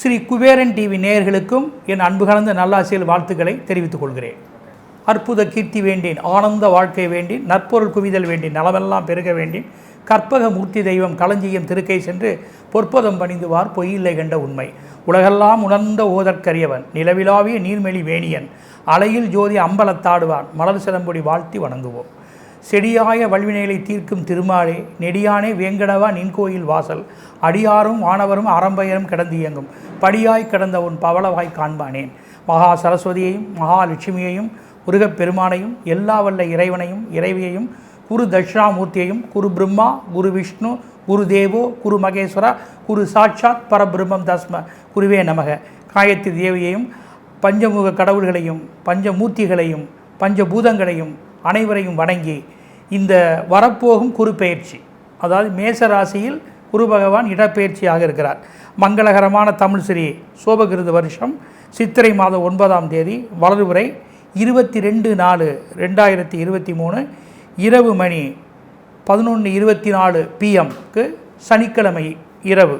Sri Kuberan TV நேயர்களுக்கும் என் அன்பு கலந்த நல்லாசியல் வாழ்த்துக்களை தெரிவித்துக் கொள்கிறேன். அற்புத கீர்த்தி வேண்டேன் ஆனந்த வாழ்க்கை வேண்டேன் நற்பொருள் குவிதல் வேண்டேன் நலமெல்லாம் பெருக வேண்டேன் கற்பக மூர்த்தி தெய்வம் களஞ்சியம் திருக்கை சென்று பொற்பதம் பணிந்துவார் பொய்யில்லை கண்ட உண்மை. உலகெல்லாம் உணர்ந்த ஓதற்கரியவன் நிலவிலாவிய நீர்மெளி வேணியன் அலையில் ஜோதி அம்பலத்தாடுவான் மலர் சிலம்பொடி வாழ்த்தி வணங்குவோம். செடியாய வல்வினைகளை தீர்க்கும் திருமாலே நெடியானே வேங்கடவா நின்கோயில் வாசல். அடியாரும் வானவரும் அறம்பயரும் கிடந்து இயங்கும் படியாய் கிடந்த உன் பவளவாய் காண்பானேன். மகா சரஸ்வதியையும் மகாலட்சுமியையும் முருகப் பெருமானையும் எல்லா வல்ல இறைவனையும் இறைவியையும் குரு தட்சிணாமூர்த்தியையும் குரு பிரம்மா குரு விஷ்ணு குரு தேவோ குரு மகேஸ்வரா குரு சாட்சாத் பரபிரம்மம் தஸ்ம. குருவே நமக. காயத்ரி தேவியையும் பஞ்சமுக கடவுள்களையும் பஞ்சமூர்த்திகளையும் பஞ்சபூதங்களையும் அனைவரையும் வணங்கி இந்த வரப்போகும் குறுபெயர்ச்சி அதாவது மேச ராசியில் குரு பகவான் இடப்பெயர்ச்சியாக இருக்கிறார். மங்களகரமான தமிழ் ஸ்ரீ சோபகிருத வருஷம் சித்திரை மாதம் ஒன்பதாம் தேதி வளர்வுரை இருபத்தி ரெண்டு நாலு ரெண்டாயிரத்தி இருபத்தி மூணு இரவு மணி பதினொன்று இருபத்தி நாலு பிஎம்க்கு சனிக்கிழமை இரவு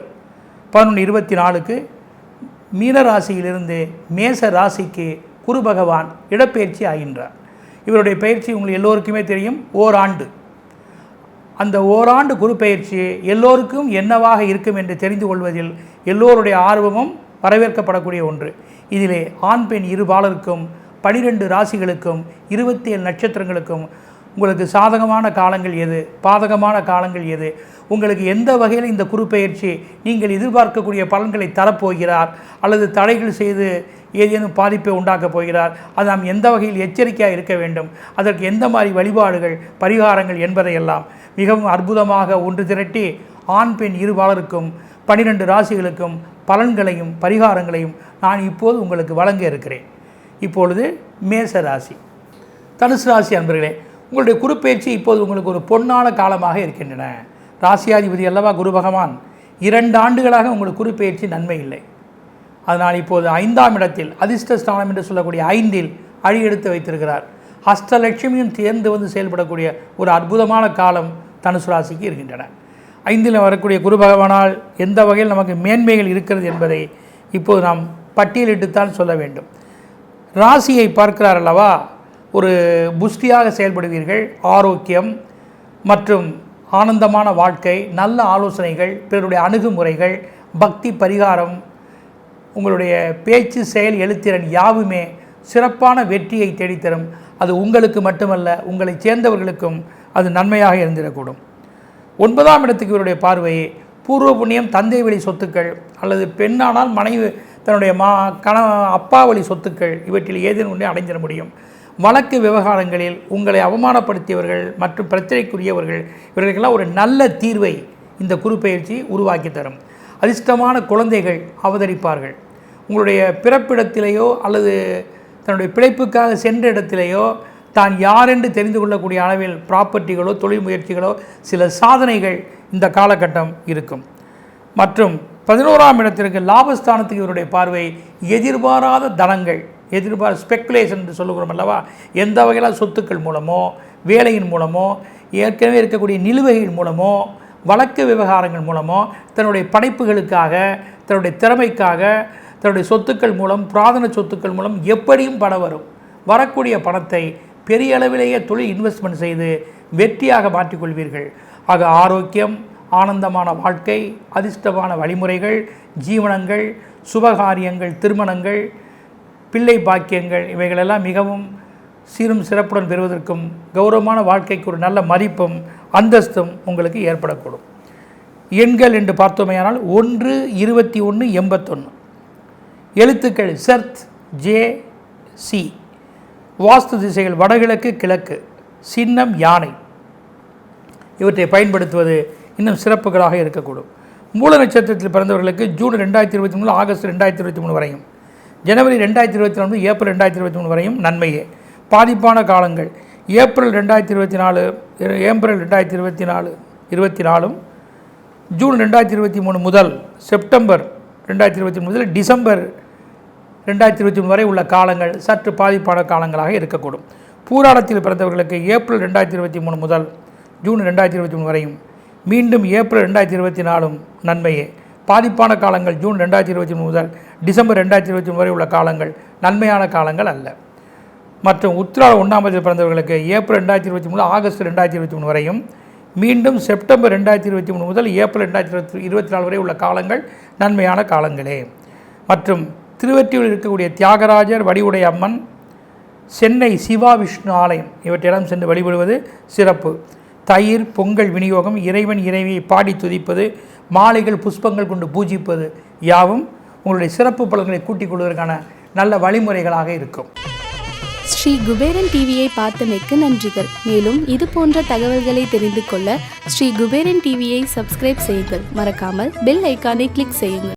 பதினொன்று இருபத்தி நாலுக்கு மீனராசியிலிருந்து மேச ராசிக்கு குரு பகவான் இடப்பெயர்ச்சி ஆகின்றார். இவருடைய பயிற்சி உங்களுக்கு எல்லோருக்குமே தெரியும் ஓராண்டு. அந்த ஓராண்டு குரு பயிற்சி எல்லோருக்கும் என்னவாக இருக்கும் என்று தெரிந்து கொள்வதில் எல்லோருடைய ஆர்வமும் வரவேற்கப்படக்கூடிய ஒன்று. இதிலே ஆண் பெண் இருபாலருக்கும் பனிரெண்டு ராசிகளுக்கும் இருபத்தி ஏழு நட்சத்திரங்களுக்கும் உங்களுக்கு சாதகமான காலங்கள் எது? பாதகமான காலங்கள் எது? உங்களுக்கு எந்த வகையில் இந்த குறுப்பெயர்ச்சி நீங்கள் எதிர்பார்க்கக்கூடிய பலன்களை தரப்போகிறார் அல்லது தடைகள் செய்து ஏதேனும் பாதிப்பை உண்டாக்கப் போகிறார் அது நாம் எந்த வகையில் எச்சரிக்கையாக இருக்க வேண்டும் அதற்கு எந்த மாதிரி வழிபாடுகள் பரிகாரங்கள் என்பதையெல்லாம் மிகவும் அற்புதமாக ஒன்று திரட்டி ஆண் பெண் இருபாலருக்கும் பனிரெண்டு ராசிகளுக்கும் பலன்களையும் பரிகாரங்களையும் நான் இப்போது உங்களுக்கு வழங்க இருக்கிறேன். இப்பொழுது மேச ராசி. தனுசு ராசி அன்பர்களே உங்களுடைய குருப்பெயர்ச்சி இப்போது உங்களுக்கு ஒரு பொன்னான காலமாக இருக்கின்றன. ராசியாதிபதி அல்லவா குரு பகவான் இரண்டு ஆண்டுகளாக உங்களுக்கு குருப்பெயர்ச்சி நன்மை இல்லை. அதனால் இப்போது ஐந்தாம் இடத்தில் அதிர்ஷ்ட ஸ்தானம் என்று சொல்லக்கூடிய ஐந்தில் அழி எடுத்து வைத்திருக்கிறார். ஹஸ்தலட்சுமியும் தேர்ந்து வந்து செயல்படக்கூடிய ஒரு அற்புதமான காலம் தனுசு ராசிக்கு இருக்கின்றன. ஐந்தில் வரக்கூடிய குரு பகவானால் எந்த வகையில் நமக்கு மேன்மைகள் இருக்கிறது என்பதை இப்போது நாம் பட்டியலிட்டுத்தான் சொல்ல வேண்டும். ராசியை பார்க்கிறார் அல்லவா? ஒரு புஷ்டியாக செயல்படுவீர்கள் ஆரோக்கியம் மற்றும் ஆனந்தமான வாழ்க்கை நல்ல ஆலோசனைகள் பிறருடைய அணுகுமுறைகள் பக்தி பரிகாரம் உங்களுடைய பேச்சு செயல் எழுத்திறன் யாவுமே சிறப்பான வெற்றியை தேடித்தரும். அது உங்களுக்கு மட்டுமல்ல உங்களை சேர்ந்தவர்களுக்கும் அது நன்மையாக இருந்திடக்கூடும். ஒன்பதாம் இடத்துக்கு இவருடைய பார்வையை பூர்வ புண்ணியம் தந்தை வழி சொத்துக்கள் அல்லது பெண்ணானால் மனைவி தன்னுடைய மா கண அப்பா வழி சொத்துக்கள் இவற்றில் ஏதேனும் ஒன்றே அடைஞ்சிட முடியும். வழக்கு விவகாரங்களில் உங்களை அவமானப்படுத்தியவர்கள் மற்றும் பிரச்சனைக்குரியவர்கள் இவர்களுக்கெல்லாம் ஒரு நல்ல தீர்வை இந்த குறுப்பெயர்ச்சி உருவாக்கி தரும். அதிர்ஷ்டமான குழந்தைகள் அவதரிப்பார்கள். உங்களுடைய பிறப்பிடத்திலேயோ அல்லது தன்னுடைய பிழைப்புக்காக சென்ற இடத்திலேயோ தான் யார் என்று தெரிந்து கொள்ளக்கூடிய அளவில் ப்ராப்பர்ட்டிகளோ தொழில் முயற்சிகளோ சில சாதனைகள் இந்த காலகட்டம் இருக்கும். மற்றும் பதினோராம் இடத்திற்கு லாபஸ்தானத்துக்கு இவருடைய பார்வை எதிர்பாராத தனங்கள் எதிர்பார் ஸ்பெக்குலேஷன் என்று சொல்லுகிறோம் அல்லவா? எந்த வகையில்? சொத்துக்கள் மூலமோ வேலையின் மூலமோ ஏற்கனவே இருக்கக்கூடிய நிலுவைகள் மூலமோ வழக்கு விவகாரங்கள் மூலமோ தன்னுடைய படைப்புகளுக்காக தன்னுடைய திறமைக்காக தன்னுடைய சொத்துக்கள் மூலம் புராதன சொத்துக்கள் மூலம் எப்படியும் பணம் வரும். வரக்கூடிய பணத்தை பெரிய அளவிலேயே தொழில் இன்வெஸ்ட்மெண்ட் செய்து வெற்றியாக மாற்றிக்கொள்வீர்கள் ஆக ஆரோக்கியம் ஆனந்தமான வாழ்க்கை அதிர்ஷ்டமான வழிமுறைகள் ஜீவனங்கள் சுபகாரியங்கள் திருமணங்கள் பிள்ளை பாக்கியங்கள் இவைகளெல்லாம் மிகவும் சீரும் சிறப்புடன் பெறுவதற்கும் கௌரவமான வாழ்க்கைக்கு ஒரு நல்ல மதிப்பும் அந்தஸ்தும் உங்களுக்கு ஏற்படக்கூடும். எண்கள் என்று பார்த்தோமேயானால் ஒன்று இருபத்தி ஒன்று எண்பத்தொன்று எழுத்துக்கள் சர்த் ஜே சி. வாஸ்து திசைகள் வடகிழக்கு கிழக்கு. சின்னம் யானை. இவற்றை பயன்படுத்துவது இன்னும் சிறப்புகளாக இருக்கக்கூடும். மூல நட்சத்திரத்தில் பிறந்தவர்களுக்கு ஜூன் ரெண்டாயிரத்தி இருபத்தி மூணு ஆகஸ்ட் ரெண்டாயிரத்தி இருபத்தி மூணு வரையும். ஜனவரி ரெண்டாயிரத்தி இருபத்தி நாலு ஏப்ரல் ரெண்டாயிரத்தி இருபத்தி மூணு வரையும் நன்மையே பாதிப்பான காலங்கள் ஏப்ரல் ரெண்டாயிரத்தி இருபத்தி நாலு ஏப்ரல் ரெண்டாயிரத்தி இருபத்தி நாலு இருபத்தி நாலும் ஜூன் ரெண்டாயிரத்தி இருபத்தி மூணு முதல் செப்டம்பர் ரெண்டாயிரத்தி இருபத்தி மூணு முதல் டிசம்பர் ரெண்டாயிரத்தி இருபத்தி மூணு வரை உள்ள காலங்கள் சற்று பாதிப்பான காலங்களாக இருக்கக்கூடும் பூராடத்தில் பிறந்தவர்களுக்கு ஏப்ரல் ரெண்டாயிரத்தி இருபத்தி மூணு முதல் ஜூன் ரெண்டாயிரத்தி இருபத்தி மூணு வரையும் மீண்டும் ஏப்ரல் ரெண்டாயிரத்தி இருபத்தி நாலும் நன்மையே பாதிப்பான காலங்கள் ஜூன் ரெண்டாயிரத்தி இருபத்தி மூணு முதல் டிசம்பர் ரெண்டாயிரத்தி இருபத்தி மூணு வரை உள்ள காலங்கள் நன்மையான காலங்கள் அல்ல. மற்றும் உத்திராட ஒன்றாம் தேதி பிறந்தவர்களுக்கு ஏப்ரல் ரெண்டாயிரத்தி இருபத்தி மூணு ஆகஸ்ட் ரெண்டாயிரத்தி இருபத்தி மூணு வரையும் மீண்டும் செப்டம்பர் ரெண்டாயிரத்தி இருபத்தி மூணு முதல் ஏப்ரல் ரெண்டாயிரத்தி இருபத்தி இருபத்தி நாலு வரை உள்ள காலங்கள் நன்மையான காலங்களே. மற்றும் திருவற்றியூரில் இருக்கக்கூடிய தியாகராஜர் வடிவுடை அம்மன் சென்னை சிவா விஷ்ணு ஆலயம் இவற்றிடம் சென்று வழிபடுவது சிறப்பு. தயிர் பொங்கல் விநியோகம் இறைவன் இறைவியை பாடி துதிப்பது மாலைகள் புஷ்பங்கள் கொண்டு பூஜிப்பது யாவும் உங்களுடைய சிறப்பு பலன்களை கூட்டிக் கொள்வதற்கான நல்ல வழிமுறைகளாக இருக்கும். ஸ்ரீ குபேரன் டிவியை பார்த்தமைக்கு நன்றிகள். மேலும் இது போன்ற தகவல்களை தெரிந்து கொள்ள ஸ்ரீ குபேரன் டிவியை சப்ஸ்கிரைப் செய்யுங்கள். மறக்காமல் பெல் ஐக்கானை கிளிக் செய்யுங்கள்.